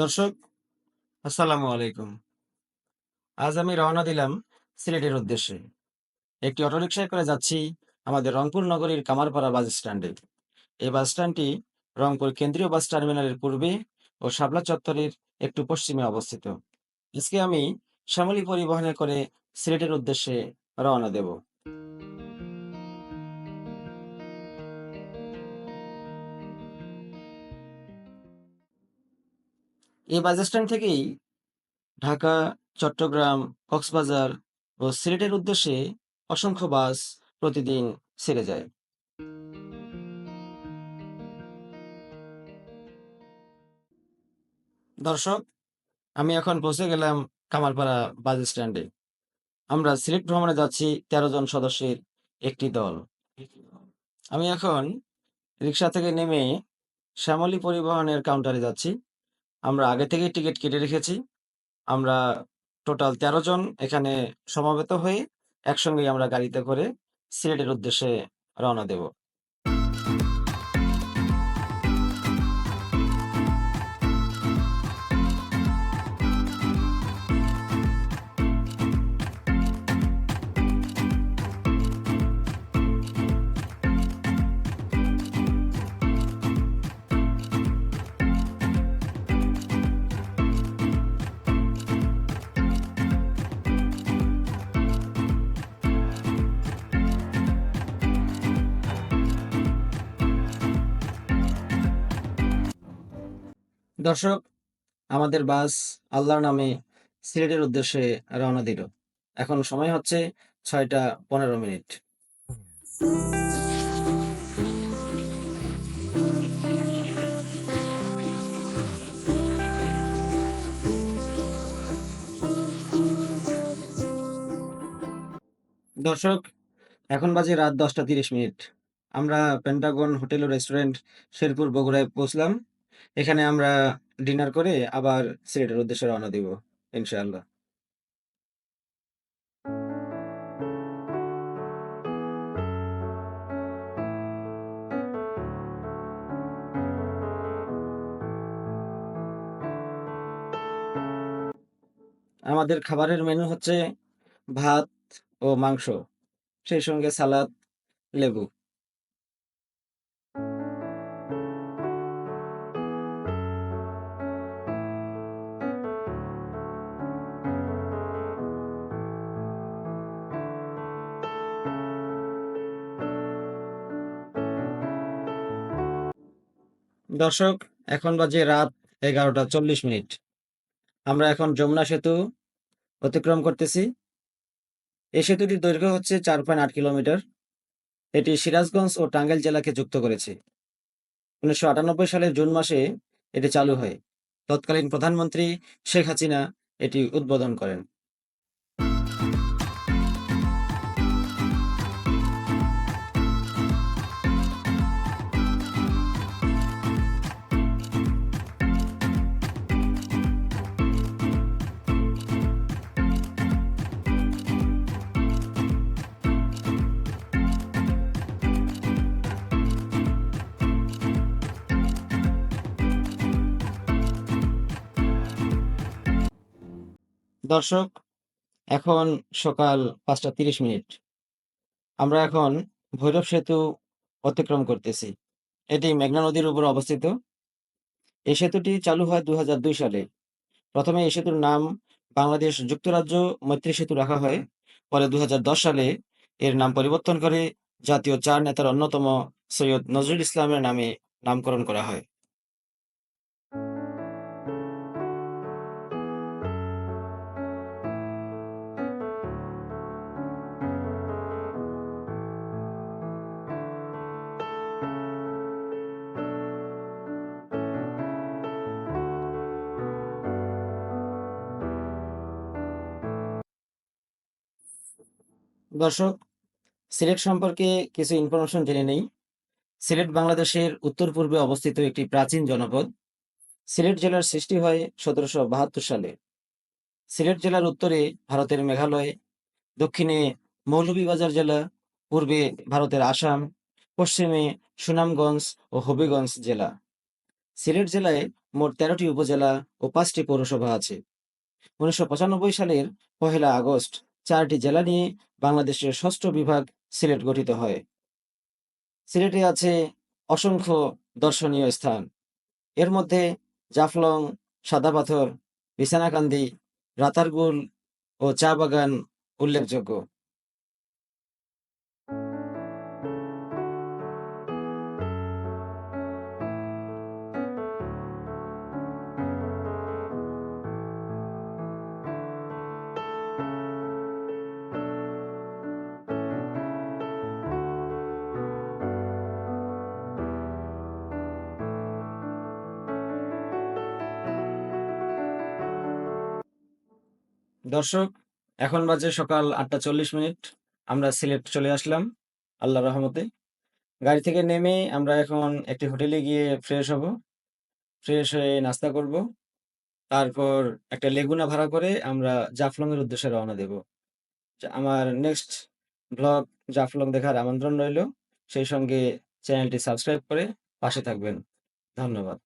দর্শক, আসসালামু আলাইকুম। আজ আমি রওনা দিলাম সিলেটের উদ্দেশ্যে। একটি অটোরিকশায় করে যাচ্ছি আমাদের রংপুর নগরীর কামারপাড়া বাস স্ট্যান্ডে। এই বাস স্ট্যান্ডটি রংপুর কেন্দ্রীয় বাস টার্মিনালের পূর্বে ও শাপলা চত্বরের একটু পশ্চিমে অবস্থিত। আজকে আমি শ্যামলী পরিবহনে করে সিলেটের উদ্দেশ্যে রওনা দেব। এই বাস স্ট্যান্ড থেকেই ঢাকা, চট্টগ্রাম, কক্সবাজার ও সিলেটের উদ্দেশ্যে অসংখ্য বাস প্রতিদিন ছেড়ে যায়। দর্শক, আমি এখন পৌঁছে গেলাম কামালপাড়া বাস স্ট্যান্ডে আমরা সিলেট ভ্রমণে যাচ্ছি তেরো জন সদস্যের একটি দল। আমি এখন রিক্সা থেকে নেমে শ্যামলী পরিবহনের কাউন্টারে যাচ্ছি। আমরা আগে থেকেই টিকিট কেটে রেখেছি। আমরা টোটাল তেরো জন এখানে সমাবেত হয়ে একসঙ্গেই আমরা গাড়িতে করে সিলেটের উদ্দেশ্যে রওনা দেব। দর্শক, আমাদের বাস আল্লাহর নামে সিলেটের উদ্দেশ্যে রওনা দিল। এখন সময় হচ্ছে ছয়টা পনেরো মিনিট। দর্শক, এখন বাজে রাত দশটা তিরিশ মিনিট। আমরা পেন্টাগন হোটেল ও রেস্টুরেন্ট শেরপুর বগুড়ায় পৌঁছলাম। এখানে আমরা ডিনার করে আবার সিলেটের উদ্দেশ্যে রওনা দিব, ইনশাআল্লাহ। আমাদের খাবারের মেনু হচ্ছে ভাত ও মাংস, সেই সঙ্গে সালাদ, লেবু। দর্শক, এখন বাজে রাত এগারোটা চল্লিশ মিনিট। আমরা এখন যমুনা সেতু অতিক্রম করতেছি। এই সেতুটির দৈর্ঘ্য হচ্ছে চার পয়েন্ট আট কিলোমিটার। এটি সিরাজগঞ্জ ও টাঙ্গাইল জেলাকে যুক্ত করেছে। উনিশশো আটানব্বই সালের জুন মাসে এটি চালু হয়। তৎকালীন প্রধানমন্ত্রী শেখ হাসিনা এটি উদ্বোধন করেন। দর্শক, এখন সকাল পাঁচটা তিরিশ মিনিট। আমরা এখন ভৈরব সেতু অতিক্রম করতেছি। এটি মেঘনা নদীর উপর অবস্থিত। এই সেতুটি চালু হয় দু হাজার দুই সালে। প্রথমে এই সেতুর নাম বাংলাদেশ যুক্তরাজ্য মৈত্রী সেতু রাখা হয়। পরে দু হাজার দশ সালে এর নাম পরিবর্তন করে জাতীয় চার নেতার অন্যতম সৈয়দ নজরুল ইসলামের নামে নামকরণ করা হয়। দর্শক, সিলেট সম্পর্কে কিছু ইনফরমেশন জেনে নেই। সিলেট বাংলাদেশের উত্তর পূর্বে অবস্থিত একটি প্রাচীন জনপদ। সিলেট জেলার সৃষ্টি হয় সতেরোশো বাহাত্তর সালে। সিলেট জেলার উত্তরে ভারতের মেঘালয়, দক্ষিণে মৌলভীবাজার জেলা, পূর্বে ভারতের আসাম, পশ্চিমে সুনামগঞ্জ ও হবিগঞ্জ জেলা। সিলেট জেলায় মোট তেরোটি উপজেলা ও পাঁচটি পৌরসভা আছে। উনিশশো পঁচানব্বই সালের পহেলা আগস্ট চারটি জেলা নিয়ে বাংলাদেশের ষষ্ঠ বিভাগ সিলেট গঠিত হয়। সিলেটে আছে অসংখ্য দর্শনীয় স্থান। এর মধ্যে জাফলং, সাদাপাথর, বিছানাকান্দি, রাতারগুল ও চা বাগান উল্লেখযোগ্য। দর্শক, এখন বাজে সকাল আটটা চল্লিশ মিনিট। আমরা সিলেট চলে আসলাম, আল্লাহ রহমতে। গাড়ি থেকে নেমে আমরা এখন একটি হোটেলে গিয়ে ফ্রেশ হব। ফ্রেশ হয়ে নাস্তা করব। তারপর একটা লেগুনা ভাড়া করে আমরা জাফলং এর উদ্দেশ্যে রওনা দেব। আমার নেক্সট ব্লগ জাফলং দেখার আমন্ত্রণ রইল। সেই সঙ্গে চ্যানেলটি সাবস্ক্রাইব করে পাশে থাকবেন। ধন্যবাদ।